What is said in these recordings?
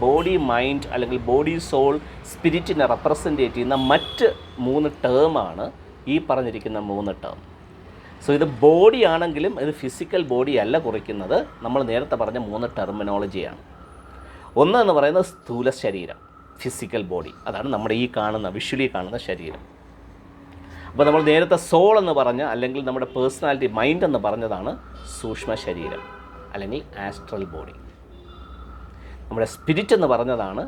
Body mind അല്ലെങ്കിൽ body soul സ്പിരിറ്റിനെ represent ചെയ്യുന്ന മറ്റ് മൂന്ന് ടേമാണ് ഈ പറഞ്ഞിരിക്കുന്ന മൂന്ന് ടേം. സോ ഇത് ബോഡി ആണെങ്കിലും ഇത് ഫിസിക്കൽ ബോഡി അല്ല കുറിക്കുന്നത് നമ്മൾ നേരത്തെ പറഞ്ഞ മൂന്ന് ടെർമിനോളജിയാണ്. ഒന്ന് എന്ന് പറയുന്നത് സ്ഥൂല ശരീരം ഫിസിക്കൽ ബോഡി. അതാണ് നമ്മുടെ ഈ കാണുന്ന വിഷ്വലി കാണുന്ന ശരീരം. അപ്പോൾ നമ്മൾ നേരത്തെ സോൾ എന്ന് പറഞ്ഞ അല്ലെങ്കിൽ നമ്മുടെ പേഴ്സണാലിറ്റി മൈൻഡ് എന്ന് പറഞ്ഞതാണ് സൂക്ഷ്മ ശരീരം അല്ലെങ്കിൽ ആസ്ട്രൽ ബോഡി. നമ്മുടെ സ്പിരിറ്റ് എന്ന് പറഞ്ഞതാണ്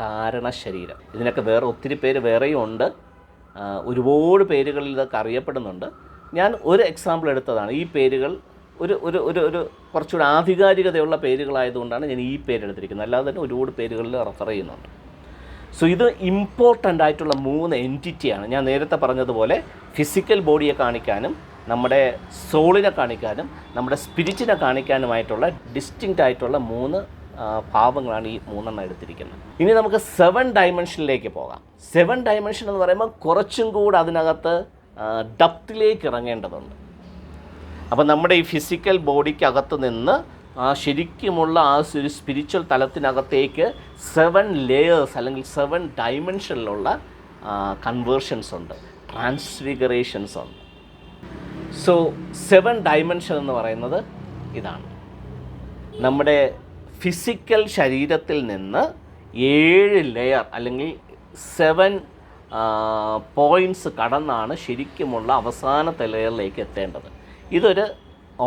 കാരണ ശരീരം. ഇതിനൊക്കെ വേറെ ഒത്തിരി പേര് വേറെയും ഉണ്ട്. ഒരുപാട് പേരുകളിൽ ഇതൊക്കെ അറിയപ്പെടുന്നുണ്ട്. ഞാൻ ഒരു എക്സാമ്പിൾ എടുത്തതാണ്. ഈ പേരുകൾ ഒരു ഒരു ഒരു ഒരു കുറച്ചുകൂടി ആധികാരികതയുള്ള പേരുകളായതുകൊണ്ടാണ് ഞാൻ ഈ പേരെടുത്തിരിക്കുന്നത് അല്ലാതെ തന്നെ ഒരുപാട് പേരുകളിൽ റെഫർ ചെയ്യുന്നുണ്ട്. സോ ഇത് ഇമ്പോർട്ടന്റ് ആയിട്ടുള്ള മൂന്ന് എന്റിറ്റിയാണ് ഞാൻ നേരത്തെ പറഞ്ഞതുപോലെ ഫിസിക്കൽ ബോഡിയെ കാണിക്കാനും നമ്മുടെ സോളിനെ കാണിക്കാനും നമ്മുടെ സ്പിരിറ്റിനെ കാണിക്കാനുമായിട്ടുള്ള ഡിസ്റ്റിങ്റ്റ് ആയിട്ടുള്ള മൂന്ന് ഭാവങ്ങളാണ് ഈ മൂന്നെണ്ണം എടുത്തിരിക്കുന്നത്. ഇനി നമുക്ക് സെവൻ ഡയമെൻഷനിലേക്ക് പോകാം. സെവൻ ഡയമെൻഷൻ എന്ന് പറയുമ്പോൾ കുറച്ചും കൂടെ അതിനകത്ത് ഡപ്തിലേക്ക് ഇറങ്ങേണ്ടതുണ്ട്. അപ്പോൾ നമ്മുടെ ഈ ഫിസിക്കൽ ബോഡിക്കകത്ത് നിന്ന് ആ ശരിക്കുമുള്ള ആ ഒരു സ്പിരിച്വൽ തലത്തിനകത്തേക്ക് സെവൻ ലെയേഴ്സ് അല്ലെങ്കിൽ സെവൻ ഡയമെൻഷനിലുള്ള കൺവേർഷൻസ് ഉണ്ട്. ട്രാൻസ്ഫിഗറേഷൻസ് ഉണ്ട്. സോ സെവൻ ഡയമെൻഷൻ എന്ന് പറയുന്നത് ഇതാണ്. നമ്മുടെ ഫിസിക്കൽ ശരീരത്തിൽ നിന്ന് ഏഴ് ലെയർ അല്ലെങ്കിൽ സെവൻ പോയിന്റ്സ് കടന്നാണ് ശരിക്കുമുള്ള അവസാനത്തെ ലെയറിലേക്ക് എത്തേണ്ടത്. ഇതൊരു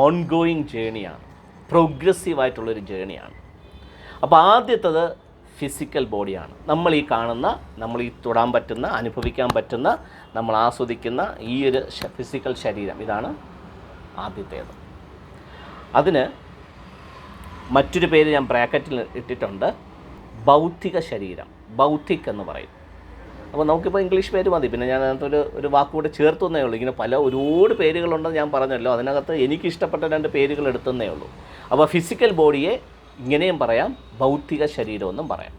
ഓൺഗോയിങ് ജേണിയാണ് പ്രോഗ്രസീവായിട്ടുള്ളൊരു ജേണിയാണ് അപ്പോൾ ആദ്യത്തത് ഫിസിക്കൽ ബോഡിയാണ് നമ്മൾ ഈ കാണുന്ന നമ്മൾ ഈ തൊടാൻ പറ്റുന്ന അനുഭവിക്കാൻ പറ്റുന്ന നമ്മൾ ആസ്വദിക്കുന്ന ഈ ഒരു ഫിസിക്കൽ ശരീരം. ഇതാണ് ആദ്യത്തേത്. അതിന് മറ്റൊരു പേര് ഞാൻ ബ്രാക്കറ്റിൽ ഇട്ടിട്ടുണ്ട്. ബൗദ്ധിക ശരീരം. ബൗദ്ധിക് എന്ന് പറയും. അപ്പോൾ നമുക്കിപ്പോൾ ഇംഗ്ലീഷ് പേര് മതി. പിന്നെ ഞാൻ അതിനകത്ത് ഒരു വാക്കുകൂടെ ചേർത്തുന്നേ ഉള്ളൂ. ഇങ്ങനെ പല ഒരുപാട് പേരുകളുണ്ടെന്ന് ഞാൻ പറഞ്ഞല്ലോ. അതിനകത്ത് എനിക്ക് ഇഷ്ടപ്പെട്ട രണ്ട് പേരുകൾ എടുത്തുന്നേ ഉള്ളൂ. അപ്പോൾ ഫിസിക്കൽ ബോഡിയെ ഇങ്ങനെയും പറയാം. ബൗദ്ധിക ശരീരമെന്നും പറയാം.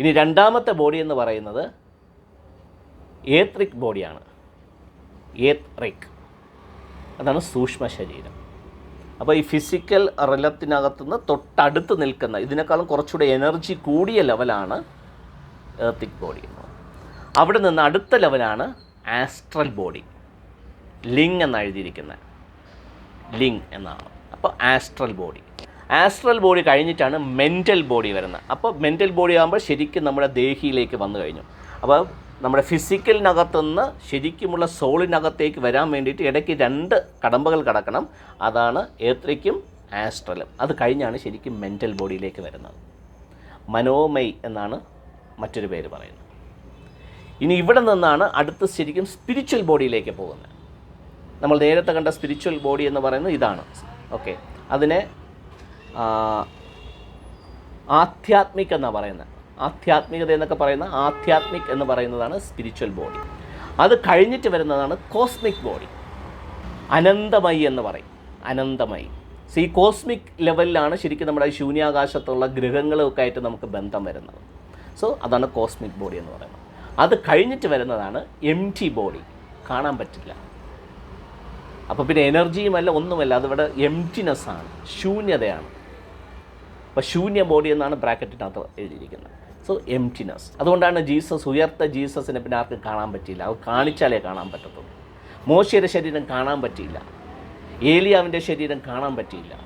ഇനി രണ്ടാമത്തെ ബോഡി എന്ന് പറയുന്നത് ഏത്രിക് ബോഡിയാണ് ഏത്രിക്. അതാണ് സൂക്ഷ്മ ശരീരം. അപ്പോൾ ഈ ഫിസിക്കൽ റിലത്തിനകത്തുനിന്ന് തൊട്ടടുത്ത് നിൽക്കുന്ന ഇതിനേക്കാളും കുറച്ചുകൂടെ എനർജി കൂടിയ ലെവലാണ് എർത്തിക് ബോഡി എന്ന് അവിടെ നിന്ന് അടുത്ത ലെവലാണ് ആസ്ട്രൽ ബോഡി ലിങ് എന്ന് എഴുതിയിരിക്കുന്നത്. ലിങ് എന്നാണ്. അപ്പോൾ ആസ്ട്രൽ ബോഡി ആസ്ട്രൽ ബോഡി കഴിഞ്ഞിട്ടാണ് മെന്റൽ ബോഡി വരുന്നത്. അപ്പോൾ മെന്റൽ ബോഡി ആകുമ്പോൾ ശരിക്കും നമ്മുടെ ദേഹിയിലേക്ക് വന്നു കഴിഞ്ഞു. അപ്പോൾ നമ്മുടെ ഫിസിക്കലിനകത്തുനിന്ന് ശരിക്കുമുള്ള സോളിനകത്തേക്ക് വരാൻ വേണ്ടിയിട്ട് ഇടയ്ക്ക് രണ്ട് കടമ്പകൾ കടക്കണം. അതാണ് ഏത്രയ്ക്കും ആസ്ട്രലും അത് കഴിഞ്ഞാണ് ശരിക്കും മെന്റൽ ബോഡിയിലേക്ക് വരുന്നത്. മനോമൈ എന്നാണ് മറ്റൊരു പേര് പറയുന്നത്. ഇനി ഇവിടെ നിന്നാണ് അടുത്ത് ശരിക്കും സ്പിരിച്വൽ ബോഡിയിലേക്ക് പോകുന്നത്. നമ്മൾ നേരത്തെ കണ്ട സ്പിരിച്വൽ ബോഡി എന്ന് പറയുന്നത് ഇതാണ്. ഓക്കെ അതിനെ ആധ്യാത്മിക എന്നാണ് പറയുന്നത്. ആധ്യാത്മികത എന്നൊക്കെ പറയുന്ന ആധ്യാത്മിക് എന്ന് പറയുന്നതാണ് സ്പിരിച്വൽ ബോഡി അത് കഴിഞ്ഞിട്ട് വരുന്നതാണ് കോസ്മിക് ബോഡി അനന്തമയി എന്ന് പറയും. അനന്തമയി. സോ ഈ കോസ്മിക് ലെവലിലാണ് ശരിക്കും നമ്മുടെ ശൂന്യാകാശത്തുള്ള ഗ്രഹങ്ങളൊക്കെ ആയിട്ട് നമുക്ക് ബന്ധം വരുന്നത്. സോ അതാണ് കോസ്മിക് ബോഡി എന്ന് പറയുന്നത്. അത് കഴിഞ്ഞിട്ട് വരുന്നതാണ് എം ടി ബോഡി കാണാൻ പറ്റില്ല. അപ്പോൾ പിന്നെ എനർജിയുമല്ല ഒന്നുമല്ല. അതിവിടെ എംറ്റിനെസ് ആണ് ശൂന്യതയാണ്. അപ്പോൾ ശൂന്യ ബോഡി എന്നാണ് ബ്രാക്കറ്റിനകത്ത് എഴുതിയിരിക്കുന്നത്. സോ എംറ്റിനെസ് അതുകൊണ്ടാണ് ജീസസ് ഉയർത്ത ജീസസിനെ പിന്നെ ആർക്കും കാണാൻ പറ്റിയില്ല. അത് കാണിച്ചാലേ കാണാൻ പറ്റത്തുള്ളൂ. മോശയുടെ ശരീരം കാണാൻ പറ്റിയില്ല. ഏലിയാവിന്റെ ശരീരം കാണാൻ പറ്റിയില്ല.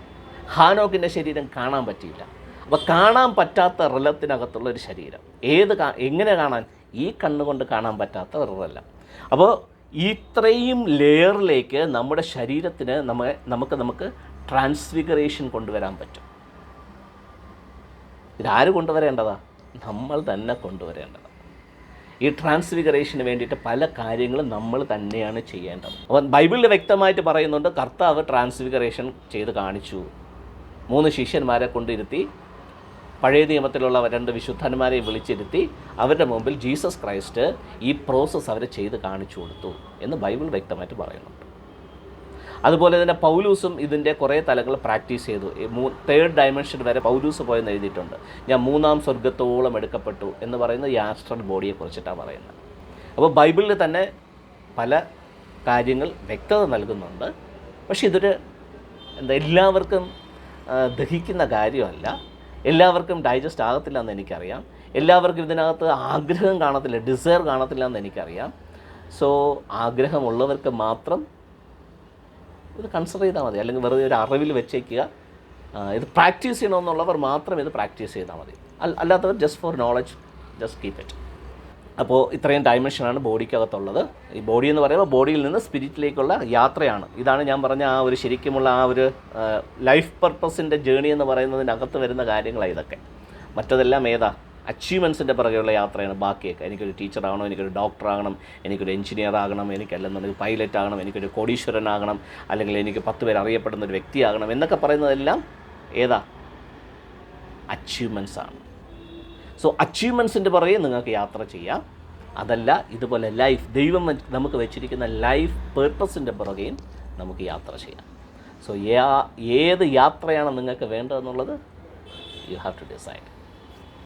ഹാനോക്കിന്റെ ശരീരം കാണാൻ പറ്റിയില്ല. അപ്പോൾ കാണാൻ പറ്റാത്ത റിലത്തിനകത്തുള്ള ഒരു ശരീരം. ഏത് എങ്ങനെ കാണാൻ? ഈ കണ്ണുകൊണ്ട് കാണാൻ പറ്റാത്ത ഒരു റിലം അപ്പോൾ ഇത്രയും ലെയറിലേക്ക് നമ്മുടെ ശരീരത്തിന് നമ്മ നമുക്ക് നമുക്ക് ട്രാൻസ്ഫിഗറേഷൻ കൊണ്ടുവരാൻ പറ്റും. ഇതാര് കൊണ്ടുവരേണ്ടതാ? നമ്മൾ തന്നെ കൊണ്ടുവരേണ്ടത്. ഈ ട്രാൻസ്ഫിഗറേഷന് വേണ്ടിയിട്ട് പല കാര്യങ്ങളും നമ്മൾ തന്നെയാണ് ചെയ്യേണ്ടത്. അപ്പം ബൈബിളിൽ വ്യക്തമായിട്ട് പറയുന്നുണ്ട് കർത്താവ് ട്രാൻസ്ഫിഗറേഷൻ ചെയ്ത് കാണിച്ചു. മൂന്ന് ശിഷ്യന്മാരെ കൊണ്ടിരുത്തി പഴയ നിയമത്തിലുള്ള രണ്ട് വിശുദ്ധന്മാരെ വിളിച്ചിരുത്തി അവരുടെ മുമ്പിൽ ജീസസ് ക്രൈസ്റ്റ് ഈ പ്രോസസ്സ് അവരെ ചെയ്ത് കാണിച്ചു കൊടുത്തു എന്ന് ബൈബിൾ വ്യക്തമായിട്ട് പറയുന്നുണ്ട്. അതുപോലെ തന്നെ പൗലൂസും ഇതിന്റെ കുറേ തലങ്ങൾ പ്രാക്ടീസ് ചെയ്തു. തേർഡ് ഡയമെൻഷൻ വരെ പൗലൂസ് പോയെന്ന് എഴുതിയിട്ടുണ്ട്. ഞാൻ മൂന്നാം സ്വർഗത്തോളം എടുക്കപ്പെട്ടു എന്ന് പറയുന്ന ഈ ആസ്ട്രൽ ബോഡിയെ കുറിച്ചിട്ടാണ് പറയുന്നത്. അപ്പോൾ ബൈബിളിൽ തന്നെ പല കാര്യങ്ങൾ വ്യക്തത നൽകുന്നുണ്ട്. പക്ഷെ ഇതൊരു എന്താ എല്ലാവർക്കും ദഹിക്കുന്ന കാര്യമല്ല. എല്ലാവർക്കും ഡൈജസ്റ്റ് ആകത്തില്ല എന്ന് എനിക്കറിയാം. എല്ലാവർക്കും ഇതിനകത്ത് ആഗ്രഹം കാണത്തില്ല ഡിസയർ കാണത്തില്ല എന്ന് എനിക്കറിയാം. സോ ആഗ്രഹമുള്ളവർക്ക് മാത്രം ഇത് കൺസിഡർ ചെയ്താൽ മതി. അല്ലെങ്കിൽ വെറുതെ ഒരു അറിവിൽ വെച്ചേക്കുക. ഇത് പ്രാക്ടീസ് ചെയ്യണമെന്നുള്ളവർ മാത്രം ഇത് പ്രാക്ടീസ് ചെയ്താൽ മതി. അല്ലാത്തവർ just for knowledge just keep it അപ്പോൾ ഇത്രയും ഡയമെൻഷനാണ് ബോഡിക്കകത്തുള്ളത്. ഈ ബോഡി എന്ന് പറയുമ്പോൾ ബോഡിയിൽ നിന്ന് സ്പിരിറ്റിലേക്കുള്ള യാത്രയാണ്. ഇതാണ് ഞാൻ പറഞ്ഞ ആ ഒരു ശരിക്കുമുള്ള ആ ഒരു ലൈഫ് പർപ്പസിന്റെ ജേണി എന്ന് പറയുന്നതിനകത്ത് വരുന്ന കാര്യങ്ങളാണ് ഇതൊക്കെ. മറ്റതെല്ലാം ഏതാ? അച്ചീവ്മെന്റ്സിന്റെ പിറകെയുള്ള യാത്രയാണ് ബാക്കിയൊക്കെ. എനിക്കൊരു ടീച്ചറാകണം എനിക്കൊരു ഡോക്ടറാകണം എനിക്കൊരു എഞ്ചിനീയർ ആകണം എനിക്കല്ലെന്നുണ്ടെങ്കിൽ പൈലറ്റ് ആകണം എനിക്കൊരു കോടീശ്വരനാകണം അല്ലെങ്കിൽ എനിക്ക് പത്ത് പേര് അറിയപ്പെടുന്ന ഒരു വ്യക്തിയാകണം എന്നൊക്കെ പറയുന്നതെല്ലാം ഏതാ? അച്ചീവ്മെന്റ്സ് ആണ് സോ അച്ചീവ്മെന്റ്സിന്റെ പുറകെ നിങ്ങൾക്ക് യാത്ര ചെയ്യാം. അതല്ല ഇതുപോലെ ലൈഫ് ദൈവം നമുക്ക് വെച്ചിരിക്കുന്ന ലൈഫ് പേർപ്പസിന്റെ പുറകെയും നമുക്ക് യാത്ര ചെയ്യാം. സോ ഏത് യാത്രയാണ് നിങ്ങൾക്ക് വേണ്ടതെന്നുള്ളത്? You have to decide